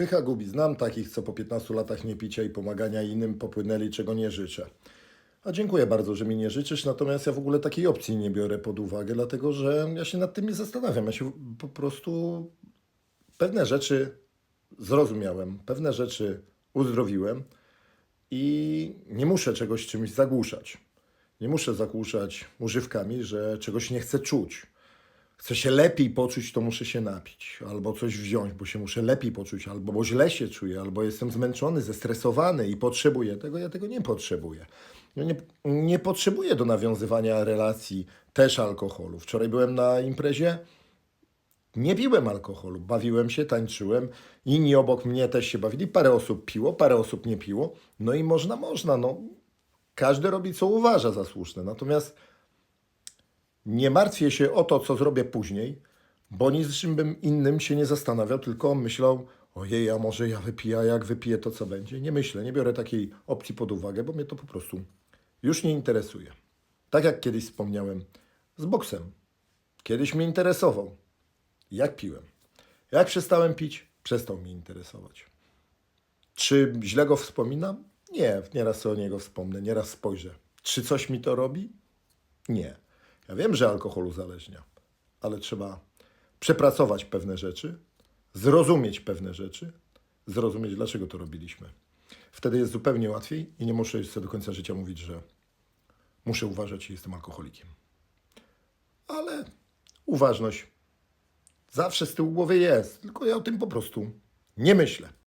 Pycha gubi. Znam takich, co po 15 latach niepicia i pomagania innym popłynęli, czego nie życzę. A dziękuję bardzo, że mi nie życzysz, natomiast ja w ogóle takiej opcji nie biorę pod uwagę, dlatego że ja się nad tym nie zastanawiam. Ja się po prostu pewne rzeczy zrozumiałem, pewne rzeczy uzdrowiłem i nie muszę czegoś czymś zagłuszać. Nie muszę zagłuszać używkami, że czegoś nie chcę czuć. Chcę się lepiej poczuć, to muszę się napić, albo coś wziąć, bo się muszę lepiej poczuć, albo bo źle się czuję, albo jestem zmęczony, zestresowany i potrzebuję tego. Ja tego nie potrzebuję. Ja nie, nie potrzebuję do nawiązywania relacji też alkoholu. Wczoraj byłem na imprezie, nie piłem alkoholu, bawiłem się, tańczyłem, inni obok mnie też się bawili, parę osób piło, parę osób nie piło, no i można, można, no. Każdy robi, co uważa za słuszne. Natomiast nie martwię się o to, co zrobię później, bo nic czym bym innym się nie zastanawiał, tylko myślał, ojej, a może ja wypiję, a jak wypiję, to co będzie? Nie myślę, nie biorę takiej opcji pod uwagę, bo mnie to po prostu już nie interesuje. Tak jak kiedyś wspomniałem, z boksem. Kiedyś mnie interesował, jak piłem. Jak przestałem pić, przestał mnie interesować. Czy źle go wspominam? Nie, nieraz o niego wspomnę, nieraz spojrzę. Czy coś mi to robi? Nie. Ja wiem, że alkohol uzależnia, ale trzeba przepracować pewne rzeczy, zrozumieć pewne rzeczy, zrozumieć, dlaczego to robiliśmy. Wtedy jest zupełnie łatwiej i nie muszę jeszcze do końca życia mówić, że muszę uważać, że jestem alkoholikiem. Ale uważność zawsze z tyłu głowy jest, tylko ja o tym po prostu nie myślę.